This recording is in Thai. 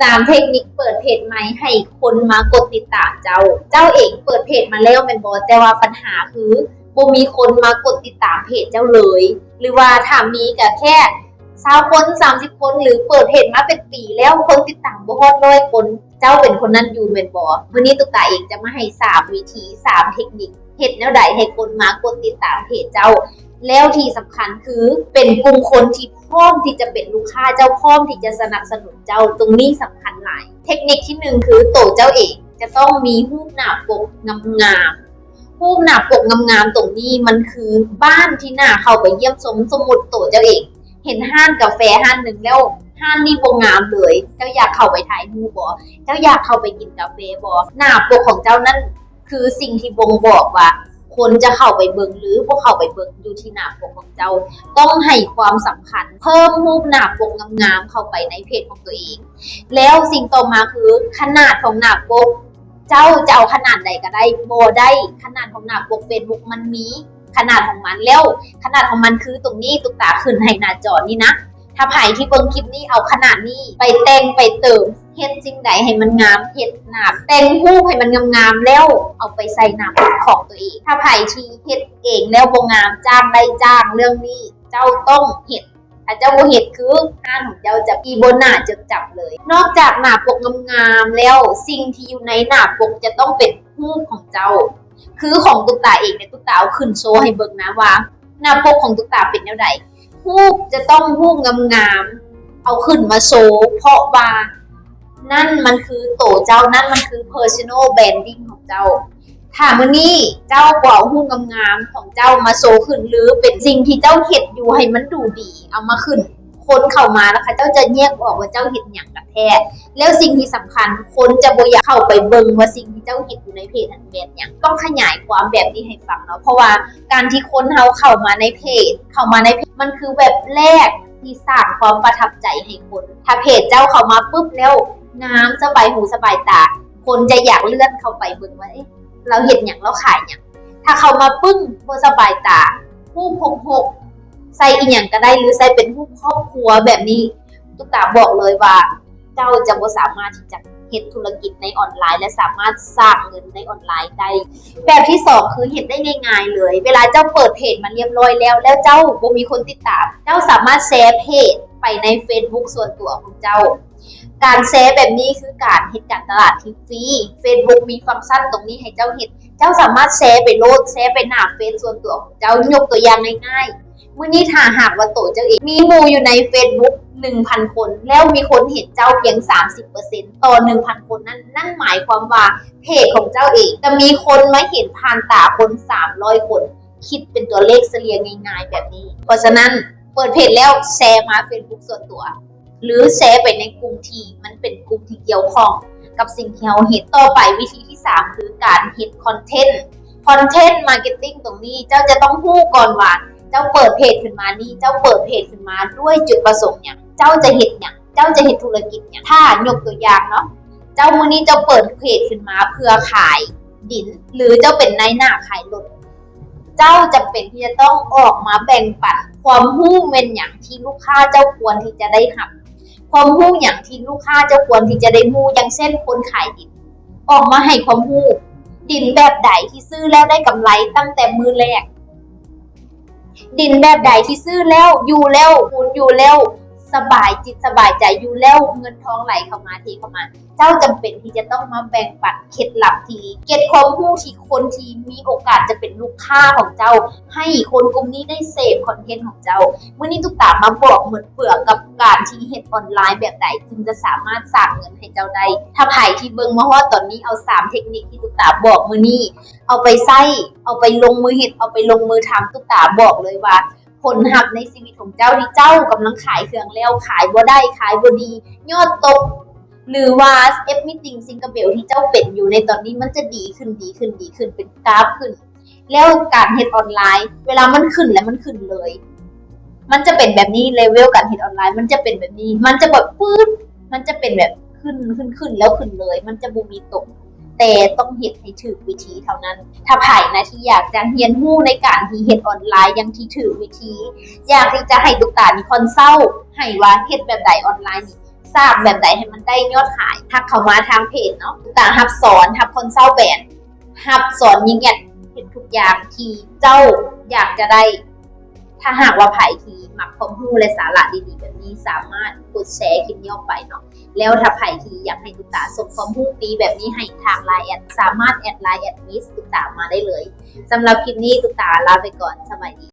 สามเทคนิคเปิดเพจใหม่ให้คนมากดติดตามเจ้า เจ้าเองเปิดเพจมาแล้วแม่นบ่แต่ว่าปัญหาคือบ่มีคนมากดติดตามเพจเจ้าเลย หรือว่าถ้ามีก็แค่20คน30คนหรือเปิดเพจมาเป็นปีแล้วคนติดตามบ่ฮอดร้อยคน เจ้าเป็นคนนั้นอยู่แม่นบ่มื้อนี้ตุ๊กตาเองจะมาให้สามวิธีสามเทคนิคเฮ็ดแนวใดให้คนมากดติดตามเพจเจ้า แล้วที่สำคัญคือเป็นกลุ่มคนที่พร้อมที่จะเป็นลูกค้าเจ้าพร้อมที่จะสนับสนุนเจ้าตรงนี้สำคัญหลาย เทคนิคที่หนึ่งคือโตเจ้าเองจะต้องมีรูปหน้าปกงามๆรูปหน้าปกงามๆตรงนี้มันคือบ้านที่น่าเข้าไปเยี่ยมชมสมมุติโตเจ้าเอง เห็นห้านกาแฟห้านหนึ่งแล้วห้านนี้บงงามเลย เจ้าอยากเข้าไปถ่ายรูปบ่เจ้าอยากเข้าไปกินกาแฟบ่หน้าปกของเจ้านั่นคือสิ่งที่บ่งบอกว่า คนจะเข้าไปเบิงหรือพวกเข้าไปเบิงอยู่ที่หน้าปกของเจ้า ต้องให้ความสำคัญ เพิ่มรูปหน้าปกงามๆเข้าไปในเพจของตัวเอง แล้วสิ่งต่อมาคือขนาดของหน้าปก เจ้าจะเอาขนาดใดก็ได้โบได้ขนาดของหน้าปกเฟซบุ๊กมันมีขนาดของมันแล้วขนาดของมันคือตรงนี้ตุกตาขึ้นให้หน้าจอนี่นะถ้าไผ่ที่เบิ่งคลิปนี้เอาขนาดนี้ไปแต่งไปเติม เฮ็ดสิ่งใดให้มันงามเฮ็ดหนาแต่งรูปให้มันงามๆแล้วเอาไปใส่หนาปกของตัวเอง ถ้าไผ่ที่เฮ็ดเองแล้วบ่งามจ้างได้จ้างเรื่องนี้ เจ้าต้องเฮ็ดถ้าเจ้าบ่เฮ็ดคือห้านของเจ้าจะอีบนหน้าจดจับเลย นอกจากหน้าปกงามๆแล้วสิ่งที่อยู่ในหน้าปกจะต้องเป็นรูปของเจ้า คือของตุ๊กตาเองเนี่ยตุ๊กตาเอาขึ้นโชว์ให้เบิ่งนะว่า หน้าปกของตุ๊กตาเป็นแนวใดรูปจะต้องรูปงามๆเอาขึ้นมาโชว์เพราะว่า นั่นมันคือโตเจ้านั่นมันคือ personal branding ของเจ้าถ้ามื้อนี้เจ้าบ่เอารูปงามๆของเจ้ามาโชว์ขึ้นหรือเป็นสิ่งที่เจ้าเฮ็ดอยู่ให้มันดูดี เอามาขึ้น คนเข้ามาแล้วค่ะเจ้าจะแยกออกว่าเจ้าเฮ็ดหยังกันแท้แล้วสิ่งที่สำคัญคนจะบ่อยากเข้าไปเบิ่งว่าสิ่งที่เจ้าเฮ็ดอยู่ในเพจนั้นเป็นหยังต้องขยายความแบบนี้ให้ฟังเนาะเพราะว่าการที่คนเฮาเข้ามาในเพจ เข้ามาในเพจมันคือแบบแรกที่สร้างความประทับใจให้คน ถ้าเพจเจ้าเข้ามาปุ๊บแล้ว งามสบายหูสบายตา คนจะอยากเลื่อนเข้าไปเบิ่งว่าเอ๊ะเราเห็นอย่างเราขายอย่างถ้าเขามาปึ้งบ่สบายตาผู้พกพกใส่อีหยังก็ได้หรือใส่เป็นผู้ครอบครัวแบบนี้ตุ๊กตาบอกเลยว่าเจ้าจะบ่สามารถที่จะเฮ็ดธุรกิจในออนไลน์ และสามารถสร้างเงินในออนไลน์ได้ แบบที่สองคือเห็นได้ง่ายๆเลย เวลาเจ้าเปิดเพจมาเรียบร้อยแล้ว แล้วเจ้าบ่มีคนติดตาม เจ้าสามารถแชร์เพจ ไปใน Facebook ส่วนตัวของเจ้า การแชร์แบบนี้คือการเฮ็ดการตลาดที่ฟรี Facebook มีฟังก์ชันตรงนี้ให้เจ้าเฮ็ดเจ้าสามารถแชร์ไปโลดแชร์ไปหน้าเฟซส่วนตัวของเจ้ายกตัวอย่างง่ายๆมื้อนี้ถ้าหากว่าโตเจ้าเองมีมูอยู่ใน Facebook 1,000 คน แล้วมีคนเห็นเจ้าเพียง 30%ต่อ 1,000 คนนั้นนั่นหมายความว่าเพจของเจ้าเองจะมีคนมาเห็นผ่านตาคน 300 คน คิดเป็นตัวเลขเฉลี่ยง่ายๆแบบนี้ เพราะฉะนั้น เปิดเพจแล้วแชร์มา Facebook ส่วนตัว หรือแชร์ไปในกลุ่มที่มันเป็นกลุ่มที่เกี่ยวข้อง กับสิ่งที่เราเห็นต่อไปวิธีที่ 3 คือการเห็นคอนเทนต์คอนเทนต์มาร์เก็ตติ้งตรงนี้เจ้าจะต้องพูดก่อนว่าเจ้าเปิดเพจขึ้นมานี่เจ้าเปิดเพจขึ้นมาด้วยจุดประสงค์อย่างเจ้าจะเห็นอย่างเจ้าจะเห็นธุรกิจอย่างถ้ายกตัวอย่างเนาะเจ้ามือนี้เจ้าเปิดเพจขึ้นมาเพื่อขายดิน หรือเจ้าเป็นนายหน้าขายรถ เจ้าจะเป็นที่จะต้องออกมาแบ่งปัน ความหู้เป็นอย่างที่ลูกค้าเจ้าควรที่จะได้หับ ความหู้อย่างที่ลูกค้าเจ้าควรที่จะได้มูอย่างเช่นคนขายดิน ออกมาให้ความหู้ดินแบบใดที่ซื้อแล้วได้กำไรตั้งแต่มือแรก ดินแบบใดที่ซื้อแล้วอยู่แล้วคุณอยู่แล้ว บายจิตสบายใจอยู่แล้วเงินทองไหลเข้ามาทีเข้ามา เจ้าจำเป็นที่จะต้องมาแบ่งปันเคล็ดลับทีเก็บความรู้ที่คนที่มีโอกาสจะเป็นลูกค้าของเจ้า ให้คนกลุ่มนี้ได้เสพคอนเทนต์ของเจ้าเมื่อนี้ทุกตามาบอกเหมือนเปลือกกับการที่เฮ็ดออนไลน์แบบใดจึงจะสามารถสร้างเงินให้เจ้าได้ถ้าไผ่ที่เบิ่งมาว่าตอนนี้เอาสามเทคนิคที่ทุกตาบอกมื้อนี้เอาไปใส่เอาไปลงมือเฮ็ดเอาไปลงมือทำทุกตาบอกเลยว่า ผลลัพธ์ในชีวิตของเจ้าที่เจ้ากำลังขายเครื่องแล้วขายบ่ได้ขายบ่ดียอดตก หรือว่าเอฟมิติงซิงเกเบลที่เจ้าเป็นอยู่ในตอนนี้มันจะดีขึ้นดีขึ้นดีขึ้นเป็นกราฟขึ้น แล้วการเฮ็ดออนไลน์ เวลามันขึ้นแล้วมันขึ้นเลย มันจะเป็นแบบนี้เลเวลการเฮ็ดออนไลน์ มันจะเป็นแบบนี้ มันจะแบบปื๊ดมันจะเป็นแบบขึ้นขึ้นขึ้นแล้วขึ้นเลย มันจะบ่มีตก แต่ต้องเฮ็ดให้ถูกวิธีเท่านั้น ถ้าไผนะที่อยากจะเรียนรู้ในการที่เฮ็ดออนไลน์อยังที่ถูกวิธี อยากที่จะให้ตุกตานี่คอนเซิลให้ว่าเฮ็ดแบบใดออนไลน์นี่สร้างแบบใดให้มันได้ยอดขายทักเข้ามาทางเพจเนาะต่างหับสอนหับคอนซัลท์แบรนด์หับสอนยิงแอดเห็นทุกอย่างที่เจ้าอยากจะได้ ถ้าหากว่าไผ่ทีมักความรู้และสาระดีๆแบบนี้สามารถกดแชร์คลิปนี้ออกไปเนาะแล้วถ้าไผ่ทีอยากให้ตุกตาส่งความรู้ดีแบบนี้ให้ทางไลน์แอดสามารถแอดไลน์แอดมิสตุกตามาได้เลยสำหรับคลิปนี้ตุกตาลาไปก่อนสวัสดี